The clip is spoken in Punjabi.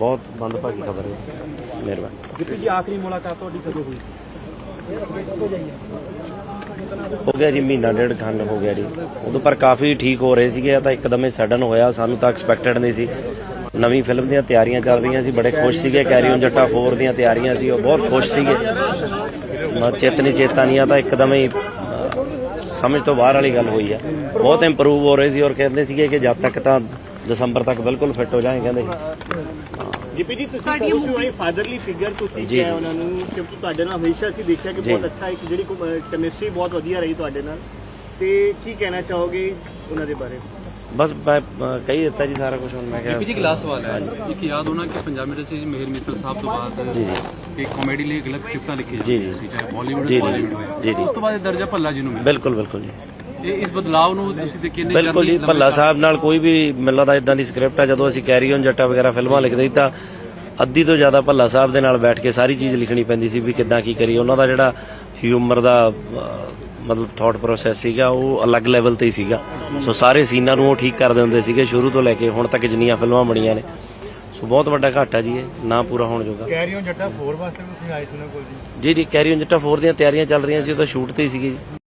ਬਹੁਤ ਮੰਦਭਾਗੀ ਖਬਰ ਹੈ। ਮਿਹਰਬਾਨੀ। ਗਿੱਪੀ ਜੀ ਆਖਰੀ ਮੁਲਾਕਾਤ ਤੁਹਾਡੀ ਕਦੋਂ ਹੋਈ ਸੀ? ਹੋ ਗਿਆ ਜੀ ਮਹੀਨਾ ਡੇਢ ਖੰਡ ਹੋ ਗਿਆ ਜੀ। ਉਦੋਂ ਪਰ ਕਾਫੀ ਠੀਕ ਹੋ ਰਹੇ ਸੀਗੇ ਤਾਂ ਇੱਕਦਮ ਹੀ ਸਡਨ ਹੋਇਆ। ਸਾਨੂੰ ਤਾਂ ਐਕਸਪੈਕਟਡ ਨਹੀਂ ਸੀ। ਨਵੀਂ ਫਿਲਮ ਦੀਆਂ ਤਿਆਰੀਆਂ ਚੱਲ ਰਹੀਆਂ ਸੀ ਬੜੇ ਖੁਸ਼ ਸੀਗੇ। ਕੈਰੀ ਔਨ ਜੱਟਾ 4 ਦੀਆਂ ਤਿਆਰੀਆਂ ਸੀ ਉਹ ਬਹੁਤ ਖੁਸ਼ ਸੀਗੇ। ਮ- ਚੇਤਨੀ ਚੇਤਾਨੀਆਂ ਤਾਂ ਇੱਕਦਮ ਹੀ ਸਮਝ ਤੋਂ ਬਾਹਰ ਵਾਲੀ ਗੱਲ ਹੋਈ ਆ। ਬਹੁਤ ਇੰਪਰੂਵ ਹੋ ਰਹੇ ਸੀ ਔਰ ਕਹਿੰਦੇ ਸੀਗੇ ਕਿ ਜਦ ਤੱਕ ਤਾਂ ਦਸੰਬਰ ਤੱਕ ਬਿਲਕੁਲ ਫਿੱਟ ਹੋ ਜਾਣਗੇ ਕਹਿੰਦੇ ਗਿੱਪੀ ਜੀ ਤੁਸੀਂ ਕਹੋ ਸੀ ਆਈ ਫਾਦਰਲੀ ਫਿਗਰ ਤੁਸੀਂ ਕਿਹਾ। ਉਹਨਾਂ ਨੂੰ ਕਿਉਂਕਿ ਤੁਹਾਡੇ ਨਾਲ ਹਮੇਸ਼ਾ ਅਸੀਂ ਦੇਖਿਆ ਕਿ। ਬਹੁਤ ਅੱਛਾ ਇੱਕ ਜਿਹੜੀ ਕੈਮਿਸਟਰੀ ਬਹੁਤ ਵਧੀਆ ਰਹੀ ਤੁਹਾਡੇ ਨਾਲ ਤੇ ਕੀ ਕਹਿਣਾ ਚਾਹੋਗੇ ਉਹਨਾਂ ਦੇ ਬਾਰੇ ਬਸ ਕਹੀ ਦਿੱਤਾ ਜੀ ਸਾਰਾ ਕੁਝ ਹੁਣ ਮੈਂ ਕਿਹਾ ਜੀ ਇੱਕ ਲਾਸਟ ਸਵਾਲ ਹੈ ਇੱਕ ਯਾਦ ਹੋਣਾ ਕਿ ਪੰਜਾਬ ਇੰਡਸਟਰੀ ਵਿੱਚ ਮਿਹਰ ਮਿੱਤਲ ਸਾਹਿਬ ਤੋਂ ਬਾਅਦ ਜੀ ਜੀ ਇੱਕ ਕਾਮੇਡੀ ਲਈ ਇੱਕ ਅਲੱਗ ਸਿਫਤਾਂ ਲਿਖੀ ਜੀ, ਜੀ। ਸੀ ਚਾਹੇ ਬਾਲੀਵੁੱਡ ਜੀ, ਜੀ। ਬਾਲੀਵੁੱਡ ਹੋਇਆ ਜੀ, ਜੀ। ਉਸ ਤੋਂ ਬਾਅਦ ਦਰਜਾ ਭੱਲਾ ਜੀ ਨੂੰ ਬਿਲਕੁਲ ਬਿਲਕੁਲ ਜੀ ਇਹ ਇਸ ਬਦਲਾਅ ਨੂੰ ਤੁਸੀਂ ਤੇ ਕਿੰਨੇ ਬਿਲਕੁਲ ਜੀ ਭੱਲਾ ਸਾਹਿਬ ਨਾਲ ਕੋਈ ਵੀ ਮਿਲਦਾ ਦਾ ਇਦਾਂ ਦੀ ਸਕ੍ਰਿਪਟ ਹੈ ਜਦੋਂ ਅਸੀਂ ਕੈਰੀ ਔਨ ਜੱਟਾ ਵਗੈਰਾ ਫਿਲਮਾਂ ਲਿਖਦੇ ਸੀ ਤਾਂ ਅੱਧੀ ਤੋਂ ਜ਼ਿਆਦਾ ਭੱਲਾ ਸਾਹਿਬ ਦੇ ਨਾਲ ਬੈਠ ਕੇ ਸਾਰੀ ਚੀਜ਼ ਲਿਖਣੀ ਪੈਂਦੀ ਸੀ ਵੀ ਕਿੱਦਾਂ ਕੀ ਕਰੀਏ। ਉਹਨਾਂ ਦਾ ਜਿਹੜਾ ਹਿਊਮਰ ਦਾ ਮਤਲਬ ਥਾਟ ਪ੍ਰੋਸੈਸ ਸੀਗਾ ਉਹ ਅਲੱਗ ਲੈਵਲ ਤੇ ਹੀ ਸੀਗਾ। ਸੋ ਸਾਰੇ ਸੀਨਾਂ ਨੂੰ ਉਹ ਠੀਕ ਕਰਦੇ ਹੁੰਦੇ ਸੀਗੇ ਸ਼ੁਰੂ ਤੋਂ ਲੈ ਕੇ ਹੁਣ ਤੱਕ ਜਿੰਨੀਆਂ ਫਿਲਮਾਂ ਬਣੀਆਂ ਨੇ। ਸੋ ਬਹੁਤ ਵੱਡਾ ਘਾਟਾ ਜੀ ਇਹ ਨਾ ਪੂਰਾ ਹੋਣ ਜੋਗਾ। ਕੈਰੀ ਔਨ ਜੱਟਾ 4 ਵਾਸਤੇ ਵੀ ਤੁਸੀਂ ਆਏ ਸੀ ਕੋਲ ਜੀ ਜੀ ਜੀ ਕੈਰੀ ਔਨ ਜੱਟਾ 4 ਦੀਆਂ ਤਿਆਰੀਆਂ ਚੱਲ ਰਹੀਆਂ ਸੀ ਉਹ ਤਾਂ ਸ਼ੂਟ ਤੇ ਹੀ ਸੀਗੀ ਜੀ।